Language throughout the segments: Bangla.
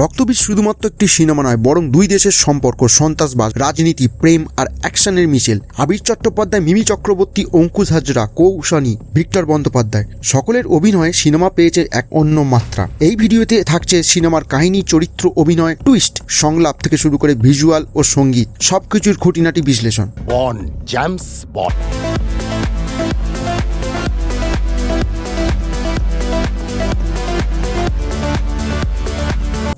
রক্তবীজ শুধুমাত্র একটি সিনেমা নয়, বরং দুই দেশের সম্পর্ক সন্ত্রাসবাদ রাজনীতি, প্রেম আর অ্যাকশনের মিছিল আবির চট্টোপাধ্যায়, মিমি চক্রবর্তী, অঙ্কুশ হাজরা, কৌশানী, ভিক্টর বন্দ্যোপাধ্যায়। সকলের অভিনয়ে সিনেমা পেয়েছে এক অন্য মাত্রা। এই ভিডিওতে থাকছে সিনেমার কাহিনী, চরিত্র, অভিনয় টুইস্ট সংলাপ থেকে শুরু করে ভিজুয়াল ও সংগীত। সবকিছুর খুঁটিনাটি বিশ্লেষণ।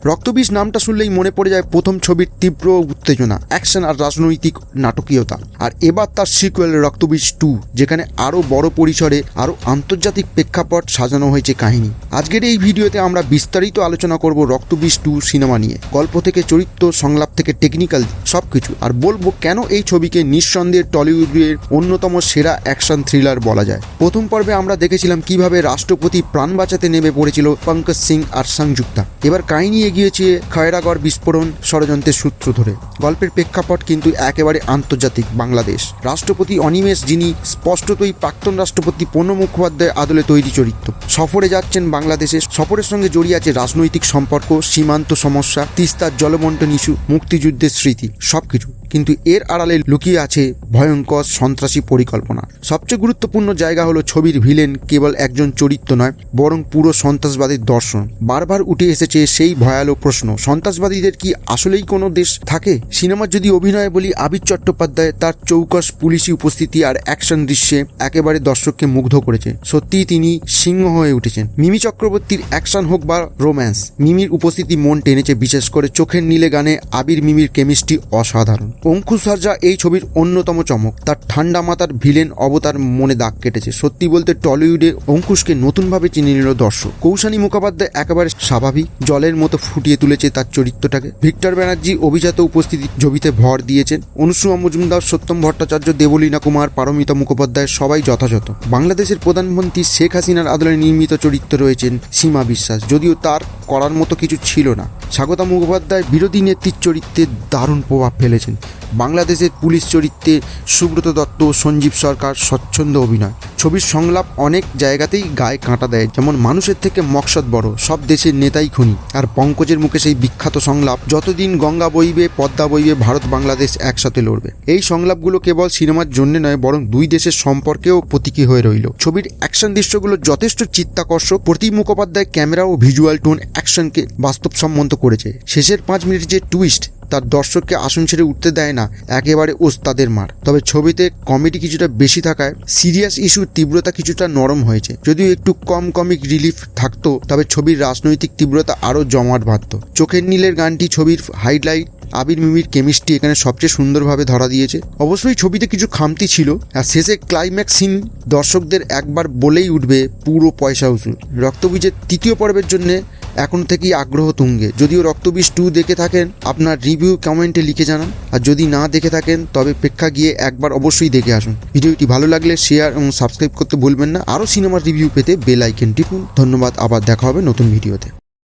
রক্তবীজ নামটা শুনলেই মনে পড়ে যায় প্রথম ছবির তীব্র উত্তেজনা অ্যাকশন আর রাজনৈতিক নাটকীয়তা। আর এবার তার সিকুয়েল রক্তবীজ টু যেখানে আরও বড় পরিসরে আরও আন্তর্জাতিক প্রেক্ষাপট সাজানো হয়েছে কাহিনী। আজকের এই ভিডিওতে আমরা বিস্তারিত আলোচনা করব রক্তবীজ টু সিনেমা নিয়ে। গল্প থেকে চরিত্র, সংলাপ থেকে টেকনিক্যাল সব কিছু আর বলব কেন এই ছবিকে নিঃসন্দেহে টলিউডের অন্যতম সেরা অ্যাকশন থ্রিলার বলা যায়। প্রথম পর্বে আমরা দেখেছিলাম কীভাবে রাষ্ট্রপতি প্রাণ বাঁচাতে নেমে পড়েছিল পঙ্কজ সিং আর সংযুক্তা। এবার কাহিনী এগিয়েছে খয়রাগড় বিস্ফোরণ ষড়যন্ত্রের সূত্র ধরে। গল্পের প্রেক্ষাপট কিন্তু একেবারে আন্তর্জাতিক বাংলাদেশ। রাষ্ট্রপতি অনিমেষ, যিনি স্পষ্টতই প্রাক্তন রাষ্ট্রপতি প্রণব মুখোপাধ্যায় আদলে তৈরি চরিত্র। সফরে যাচ্ছেন বাংলাদেশে সফরের সঙ্গে জড়িয়ে আছে রাজনৈতিক সম্পর্ক, সীমান্ত সমস্যা, তিস্তার জলবন্টন ইস্যু, মুক্তিযুদ্ধের স্মৃতি, সবকিছু। কিন্তু এর আড়ালে লুকিয়ে আছে ভয়ঙ্কর সন্ত্রাসী পরিকল্পনা। সবচেয়ে গুরুত্বপূর্ণ জায়গা হলো ছবির ভিলেন কেবল একজন চরিত্র নয়, বরং পুরো সন্ত্রাসবাদীর দর্শন। বারবার উঠে এসেছে সেই ভয়ালো প্রশ্ন, সন্ত্রাসবাদীদের কি আসলেই কোনো দেশ থাকে? সিনেমার যদি অভিনয় বলি, আবির চট্টোপাধ্যায় তার চৌকস পুলিশি উপস্থিতি আর অ্যাকশন দৃশ্যে একেবারে দর্শককে মুগ্ধ করেছে। সত্যিই তিনি সিংহ হয়ে উঠেছেন। মিমি চক্রবর্তীর অ্যাকশন হোক বা রোম্যান্স, মিমির উপস্থিতি মন টেনেছে, বিশেষ করে চোখের নীলে গানে আবির মিমির কেমিস্ট্রি অসাধারণ। অঙ্কুশ হাজরা এই ছবির অন্যতম চমক। তার ঠান্ডা মাথার ভিলেন অবতার মনে দাগ কেটেছে। সত্যি বলতে টলিউডে অঙ্কুশকে নতুনভাবে চিনে নিল দর্শক। কৌশানী মুখোপাধ্যায় একেবারে স্বাভাবিক, জলের মতো ফুটিয়ে তুলেছে তার চরিত্রটাকে। ভিক্টর ব্যানার্জি অভিজাত উপস্থিতি ছবিতে ভর দিয়েছেন। অনুসুমা মজুমদার সত্যম ভট্টাচার্য দেবলীনা কুমার, পারমিতা মুখোপাধ্যায় সবাই যথাযথ। বাংলাদেশের প্রধানমন্ত্রী শেখ হাসিনার আদলে নির্মিত চরিত্র রয়েছেন সীমা বিশ্বাস। যদিও তার করার মতো কিছু ছিল না। স্বাগতা মুখোপাধ্যায় বিরোধী নেত্রীর চরিত্রে দারুণ প্রভাব ফেলেছেন। বাংলাদেশের পুলিশ চরিত্রে সুব্রত দত্ত সঞ্জীব সরকার স্বচ্ছন্দ অভিনয়। ছবির সংলাপ অনেক জায়গাতেই গায়ে কাঁটা দেয়, যেমন মানুষের থেকে মকসদ বড়, সব দেশের নেতাই খুনি। আর পঙ্কজের মুখে সেই বিখ্যাত সংলাপ, যতদিন গঙ্গা বইবে, পদ্মা বইবে, ভারত বাংলাদেশ একসাথে লড়বে। এই সংলাপগুলো কেবল সিনেমার জন্য নয়, বরং দুই দেশের সম্পর্কেও প্রতীকী হয়ে রইল। ছবির অ্যাকশন দৃশ্যগুলো যথেষ্ট চিত্তাকর্ষক। প্রতি মুখোপাধ্যায় ক্যামেরা ও ভিজুয়াল টোন অ্যাকশনকে বাস্তবসম্মত করেছে। শেষের পাঁচ মিনিট যে টুইস্ট তার দর্শককে আসন ছেড়ে উঠতে দেয় না, একেবারে ওস্তাদের মার। তবে ছবিতে কমেডি কিছুটা বেশি থাকায় সিরিয়াস ইস্যুর তীব্রতা কিছুটা নরম হয়েছে। যদিও একটু কম কমিক রিলিফ থাকতো, তবে ছবির রাজনৈতিক তীব্রতা আরও জমাট বাঁধত। চোখের নীলের গানটি ছবির হাইলাইট, আবির মিমির কেমিস্ট্রি এখানে সবচেয়ে সুন্দরভাবে ধরা দিয়েছে। অবশ্যই ছবিতে কিছু খামতি ছিল, আর শেষে ক্লাইম্যাক্স সিন দর্শকদের একবার বলেই উঠবে, পুরো পয়সা উসুল। রক্তবীজের তৃতীয় পর্বের জন্য এখন থেকেই আগ্রহ তুঙ্গে। যদিও রক্তবীজ টু দেখে থাকেন, আপনার রিভিউ কমেন্টে লিখে জানান। আর যদি না দেখে থাকেন, তবে প্রেক্ষা গিয়ে একবার অবশ্যই দেখে আসুন। ভিডিওটি ভালো লাগলে শেয়ার এবং সাবস্ক্রাইব করতে ভুলবেন না। আরও সিনেমার রিভিউ পেতে বেল আইকন টিপুন। ধন্যবাদ, আবার দেখা হবে নতুন ভিডিওতে